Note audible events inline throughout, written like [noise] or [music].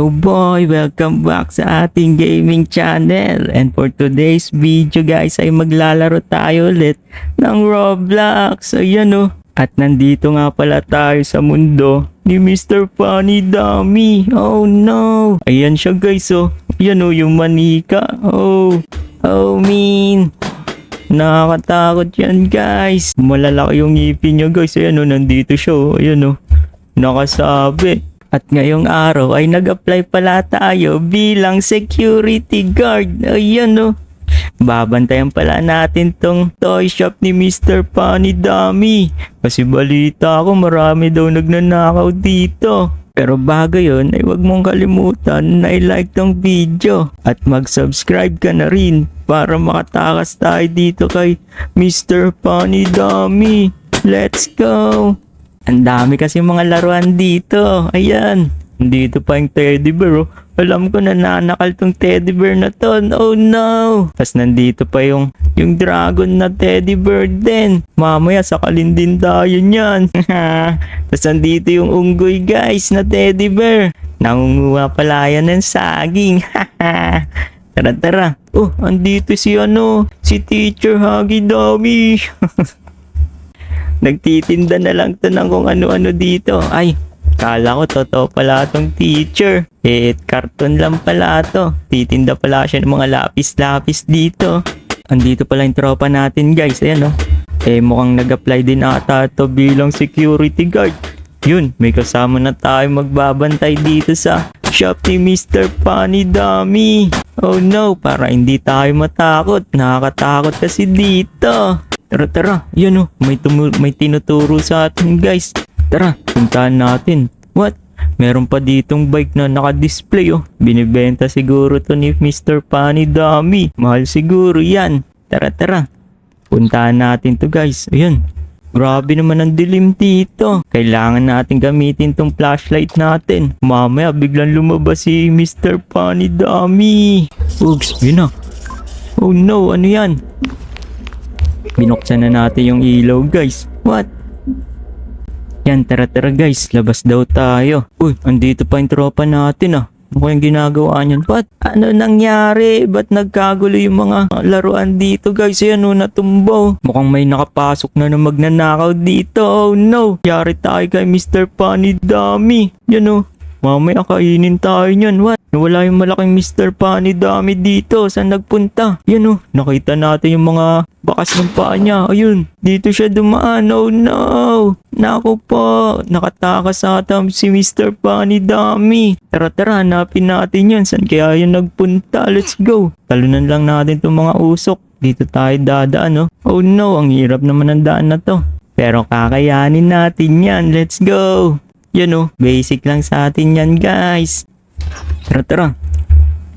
Yo boy, welcome back sa ating gaming channel. And for today's video guys ay maglalaro tayo ulit ng Roblox. Ayan o. At nandito nga pala tayo sa mundo ni Mr. Funny Dummy. Oh no. Ayan siya guys oh. Ayan o yung manika. Oh. Oh mean. Nakakatakot yan guys. Malalaki yung ngipin niya guys. Ayan o, nandito siya o. Ayan o. Nakasabi. At ngayong araw ay nag-apply pala tayo bilang security guard. Ayan o. Babantayan pala natin tong toy shop ni Mr. Funny Dummy. Kasi balita ko marami daw nagnanakaw dito. Pero bago yun ay huwag mong kalimutan na i-like tong video at mag-subscribe ka na rin para makatakas tayo dito kay Mr. Funny Dummy. Let's go! Ang dami kasi mga laruan dito. Ayan. Dito pa yung teddy bear. Oh. Alam ko na nanakal tong teddy bear na to. Oh no. Tapos nandito pa yung, yung dragon na teddy bear din. Mamaya sakalin din tayo niyan. [laughs] Tapos nandito yung unggoy guys na teddy bear. Nangunguha pala yan ng saging. [laughs] tara tara. Oh, andito si ano, si Teacher Huggy Dummy. [laughs] Nagtitinda na lang to ng kung ano-ano dito. Ay, kala ko totoo pala tong teacher. Eh, karton lang pala to. Titinda pala siya ng mga lapis-lapis dito. Andito pala yung tropa natin guys. Ayan oh. Eh, mukhang nag-apply din ata to bilang security guard. Yun, may kasama na tayo magbabantay dito sa shop ni Mr. Funny Dummy. Oh no, para hindi tayo matakot. Nakakatakot kasi dito. Tara, tara. Yan oh, may, tumu- may tinuturo sa atin guys. Tara, puntahan natin. What? Meron pa ditong bike na naka-display oh. Binibenta siguro to ni Mr. Funny Dummy. Mahal siguro yan. Tara, tara. Puntahan natin to guys. Ayun. Grabe naman ang dilim dito. Kailangan natin gamitin tong flashlight natin. Mamaya biglang lumabas si Mr. Funny Dummy. Ugs, yun na. Oh no, ano yan? Binuksan na natin yung ilaw guys. What? Yan, tara tara guys. Labas daw tayo. Uy, andito pa yung tropa natin ah. Ano kayang ginagawa niyan? Ba't? Ano nangyari? Ba't nagkagulo yung mga laruan dito guys? Ayan o, natumbaw. Mukhang may nakapasok na na magnanakaw dito. Oh no! Yari tayo kay Mr. Funny Dummy. Yan o. Mamaya kainin tayo niyan. What? Nawala yung malaking Mr. Funny Dummy dito. Saan nagpunta? Yan o. Nakita natin yung mga bakas ng paa niya. Ayun. Dito siya dumaan. Oh no. Naku po. Nakatakas ata si Mr. Funny Dummy. Tara tara. Hanapin natin yan. Saan kaya yun nagpunta? Let's go. Talunan lang natin itong mga usok. Dito tayo dadaan no. Oh no. Ang hirap naman ang daan na to. Pero kakayanin natin yan. Let's go. Yan oh, basic lang sa atin yan guys. Tara tara.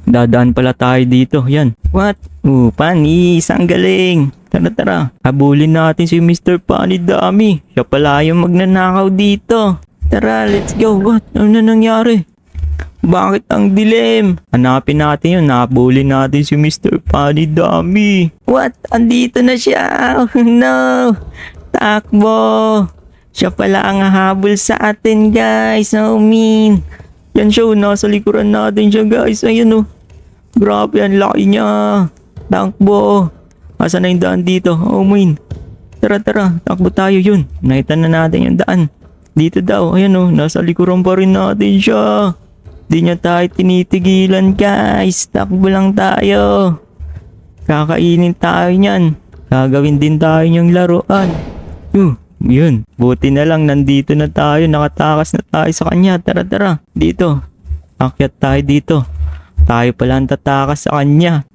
Dadaan pala tayo dito. Yan. What? Oh, panis. Ang galing. Tara tara. Habulin natin si Mr. Funny Dummy. Siya pala yung magnanakaw dito. Tara, let's go. What? Ano na nangyari? Bakit ang dilim? Hanapin natin yun. Nahabulin natin si Mr. Funny Dummy. What? Andito na siya. [laughs] No. Takbo. Siya pala ang hahabol sa atin guys. Oh mean. Yan siya oh, nasa likuran natin siya guys. Ayun oh. Grabe ang laki niya. Takbo. Asa na yung daan dito? Oh mean. Tara tara. Takbo tayo yun. Nakita na natin yung daan. Dito daw. Ayan oh. Nasa likuran pa rin natin siya. Di niya tayo tinitigilan guys. Takbo lang tayo. Kakainin tayo niyan. Gagawin din tayo niyang laruan. Uh, yun. Buti na lang nandito na tayo. Nakatakas na tayo sa kanya. Tara tara. Dito. Akyat tayo dito. Tayo pala ang tatakas sa kanya.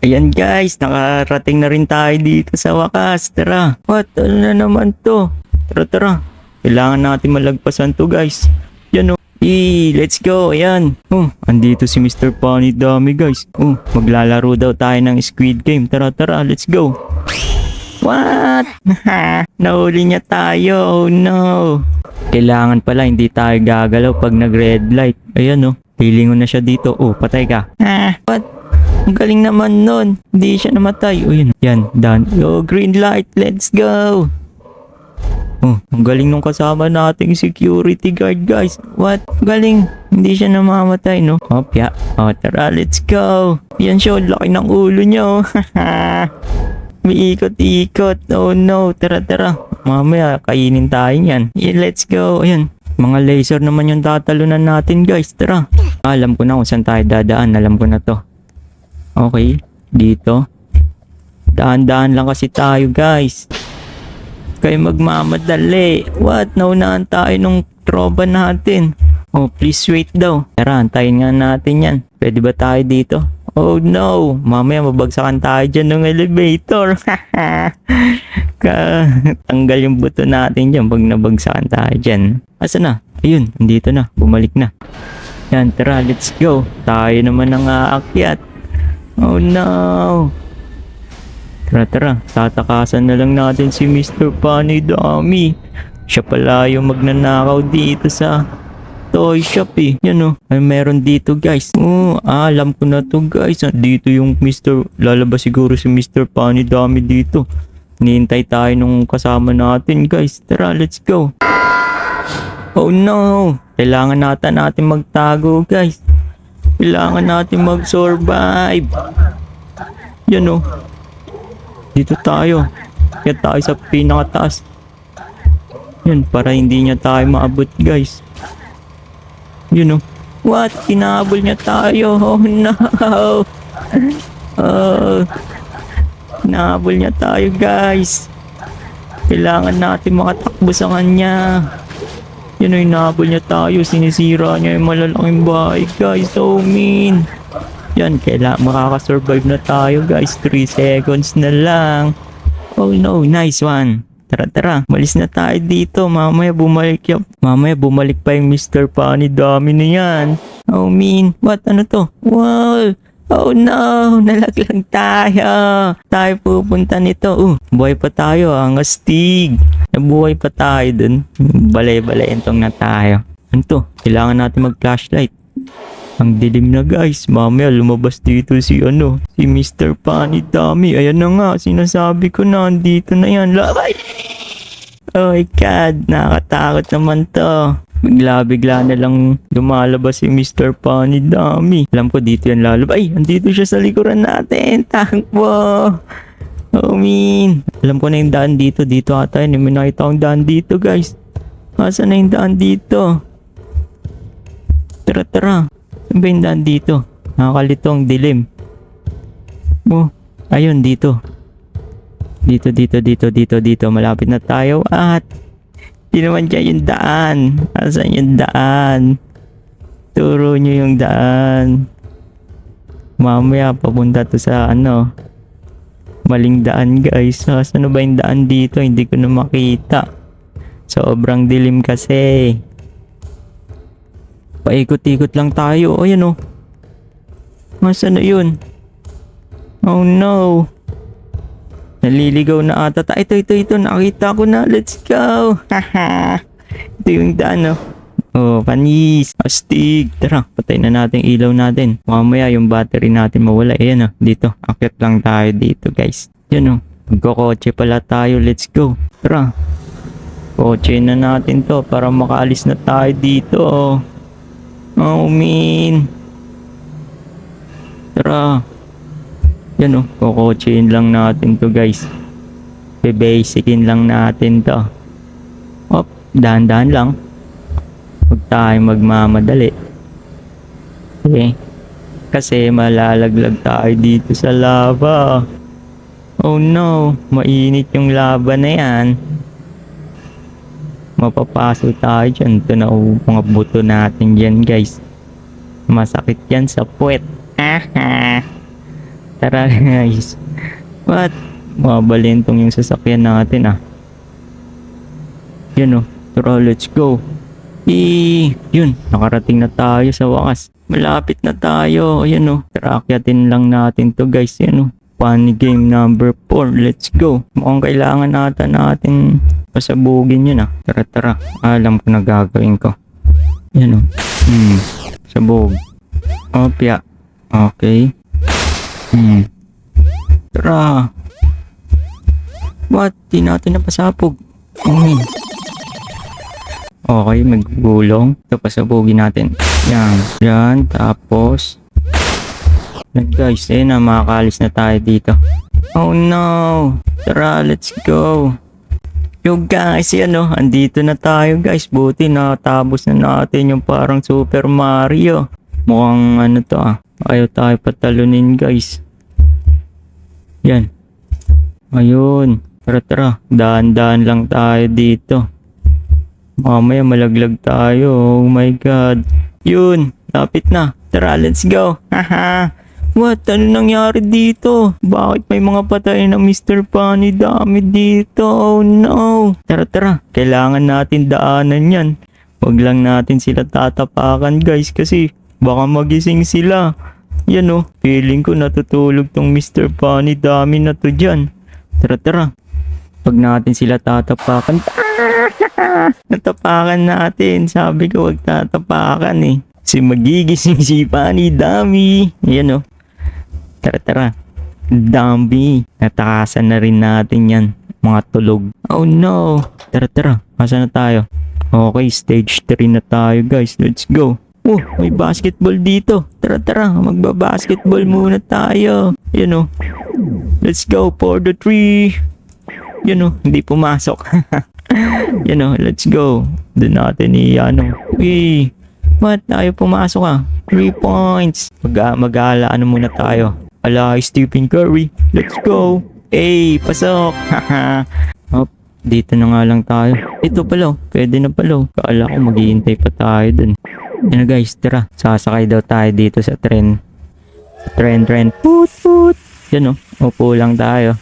Ayan guys, nakarating na rin tayo dito sa wakas. Tara. What? Ano na naman to? Tara tara. Kailangan natin malagpasan to guys. Yan o. Eh, let's go. Ayan. Oh, andito si Mr. Funny Dummy guys. Oh, maglalaro daw tayo ng Squid Game. Tara tara, let's go. What? [laughs] Nahuli niya tayo. Oh no. Kailangan pala hindi tayo gagalaw pag nag-red light. Ayan oh. Hilingon na siya dito. Oh, patay ka. Ah, what? Ang galing naman nun. Hindi siya namatay. Oh, yun. Yan, done. Oh, green light. Let's go. Oh, ang galing nung kasama nating security guard, guys. What? Galing. Hindi siya namamatay, no? Opya. Oh, tara, let's go. Yan siya, laki ng ulo niya, oh. [laughs] May ikot-ikot. Oh no, tara, tara. Mamaya, kainin tayo yan. Yeah, let's go. Ayan. Mga laser naman yung tatalunan natin, guys. Tara. Alam ko na kung saan tayo dadaan. Alam ko na to. Okay. Dito. Daan-daan lang kasi tayo, guys. Kayo magmamadali. What? Naunahan tayo nung tropa natin. Oh, please wait daw. Tara, antayin nga natin yan. Pwede ba tayo dito? Oh no, mamaya mabagsakan tayo dyan ng elevator. [laughs] Ka tanggal yung buto natin dyan pag nabagsakan tayo dyan. Asa na? Ayun, andito na. Bumalik na. Yan, tara, let's go. Tayo naman ang aakyat. Oh no. Tara, tara. Tatakasan na lang natin si Mr. Funny Dummy. Siya pala yung magnanakaw dito sa toy shop eh. Yan oh. Ay, meron dito guys. Oh, alam ko na to guys. Ah, Dito yung Mr. Lalabas siguro si Mr. Funny Dummy dito. Nihintay tayo nung kasama natin guys. Tara, let's go. Oh no. Kailangan natin natin magtago guys. Kailangan natin mag-survive. Yan oh. Dito tayo. Kaya tayo sa pinakataas. Yan, para hindi niya tayo maabot, guys. Yun oh. What? Kinabol niya tayo. Oh no. [laughs] Oh. Kinabol niya tayo, guys. Kailangan natin makatakbo sa kanya. Yun oh, hinabol niya tayo. Sinisira niya yung malalaking bahay, guys. So mean. Yan, kailangan makakasurvive na tayo guys. 3 seconds na lang. Oh no, nice one. Tara, tara. Malis na tayo dito. Mamaya bumalik yung... Mamaya bumalik pa yung Mr. Funny Dummy na yan. Oh, mean. What? Ano to? Wow! Oh no! Nalaglag tayo! Tayo pupunta nito. Uh, buhay pa tayo. Ang astig. Nabuhay pa tayo dun. Balay-balay entong na tayo. Ano to? Kailangan natin mag-flashlight. Ang dilim na guys. Mamaya lumabas dito si ano, si Mr. Dummy. Ayan na nga, sinasabi ko na, andito na yan. Lakay! Oh my god, nakakatakot naman to. Bigla-bigla na lang lumalabas si Mr. Dummy. Alam ko dito yan lalabas. Ay, andito siya sa likuran natin. [laughs] Takbo! Oh, mean. Alam ko na yung daan dito. Dito ata yun. May nakita akong daan dito, guys. Asa na yung daan dito? Tara, tara. Saan ba yung daan dito? Nakakalito ang dilim. Oh, ayun dito. Dito, dito, dito, dito, dito. Malapit na tayo. At, di naman dyan yung daan. Asan yung daan? Turo nyo yung daan. Mamaya, papunta to sa ano. Maling daan guys. Asan na ba yung daan dito? Hindi ko na makita. Sobrang dilim kasi. Paikot-ikot lang tayo. O, yan o. Masa na yun? Oh no. Naliligaw na ata. ta- Ito, ito, ito. Nakita ko na. Let's go. [laughs] Haha. ito yung daan, oh. Oh, panis. Astig. Tara, patay na natin ilaw natin. Mamaya yung battery natin mawala. Ayan, oh. Dito. Akyat lang tayo dito, guys. Yan, oh. Magkokotse pala tayo. Let's go. Tara. Kotse na natin to para makaalis na tayo dito, oh. Oh, man. Tara. Yan oh, kukotsein lang natin to guys. Bebasicin lang natin to. Op, dahan-dahan lang. Huwag tayo magmamadali. Okay. Kasi malalaglag tayo dito sa lava. Oh no, mainit yung lava na yan. Mapapasok tayo dyan. Ito na oh, mga buto natin dyan guys. Masakit yan sa puwet. [laughs] Tara guys. What? Mabalintong yung sasakyan natin ah. Yun oh. Tara, let's go. Eh, yun. Nakarating na tayo sa wakas. Malapit na tayo. Ayan oh. Tara, akyatin lang natin to guys. Yan oh. Funny game number 4. Let's go. Mukhang kailangan nata natin pasabugin yun ah. Tara, tara. Alam ko na gagawin ko. Yan oh. Hmm. Sabog. Opya. Okay. Hmm. Tara. What? Di natin napasapog. Umin. Okay, magugulong. Ito, pasabugin natin. Yan. Yan. Tapos, yan guys, eh na, makakalis na tayo dito. Oh no! Tara, let's go! Yo guys, yan oh, andito na tayo guys. Buti natapos na natin yung parang Super Mario. Mukhang ano to ah. Ayaw tayo patalunin guys. Yan. Ayun. Tara tara, daan-daan lang tayo dito. Mamaya malaglag tayo. Oh my god. Yun, lapit na. Tara, let's go. [laughs] Haha. What? Ano nangyari dito? Bakit may mga patay na Mr. Bunny dami dito? Oh no! Tara tara, kailangan natin daanan yan. Huwag lang natin sila tatapakan guys kasi baka magising sila. Yan oh, feeling ko natutulog tong Mr. Bunny dami na to dyan. Tara tara, pag natin sila tatapakan, [laughs] natapakan natin. Sabi ko wag tatapakan eh. Kasi magigising si Bunny dami. Yan oh. Tara tara. Dami. Natakasan na rin natin yan. Mga tulog. Oh no. Tara tara. Asa na tayo? Okay, stage 3 na tayo guys. Let's go. Oh, may basketball dito. Tara tara. Magbabasketball muna tayo. Yan oh. Let's go for the three. Yan oh. Hindi pumasok. [laughs] Yan oh. Let's go. Doon natin i ano. Uy. What? Ayaw pumasok ah. 3 points. Mag mag ano muna tayo. Ala, Stephen Curry. Let's go. Hey, pasok. Haha. Hop, dito na nga lang tayo. Ito pala, oh. pwede na pala. oh. Kaala ko maghihintay pa tayo dun. Yan na guys, tara. Sasakay daw tayo dito sa tren. Tren, tren. Put, put. Yan oh, upo lang tayo.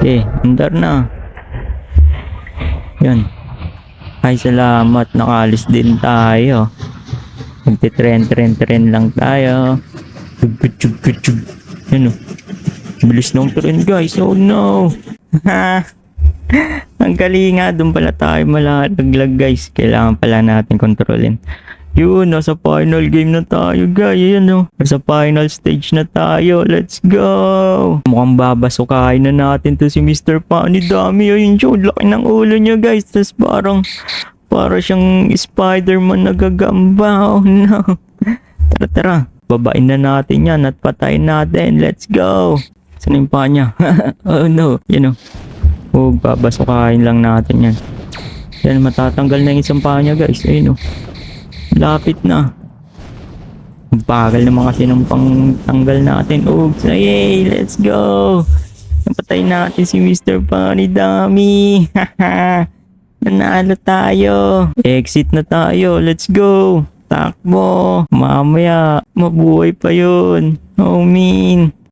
Okay, andar na. Yan. Ay, salamat. Nakalis din tayo. Magti-tren, tren, tren lang tayo. Yan o. Bilis ng tren guys. Oh no. [laughs] Ang galing nga. Doon pala tayo malalaglag guys. Kailangan pala natin kontrolin. Yun, nasa final game na tayo guys. Yan o. Nasa final stage na tayo. Let's go. Mukhang babasukain na natin to si Mr. Funny. Dami yun siya. Laki ng ulo niya guys. Tapos parang para siyang Spider-Man nagagamba. Oh no. [laughs] Tara tara. Babain na natin yan at patayin natin. Let's go. Saan yung niya? [laughs] oh no. Yan o. Oh, babasukain lang natin yan. Yan, matatanggal na yung isang paa niya guys. Ayun o. Lapit na. Bagal naman kasi ng pangtanggal natin. Oh, so yay! Let's go! Napatay natin si Mr. Bunny Dami. [laughs] Haha. Nanalo tayo. Exit na tayo. Let's go. Takbo. Mamaya, mabuhay pa yun. Oh, mean.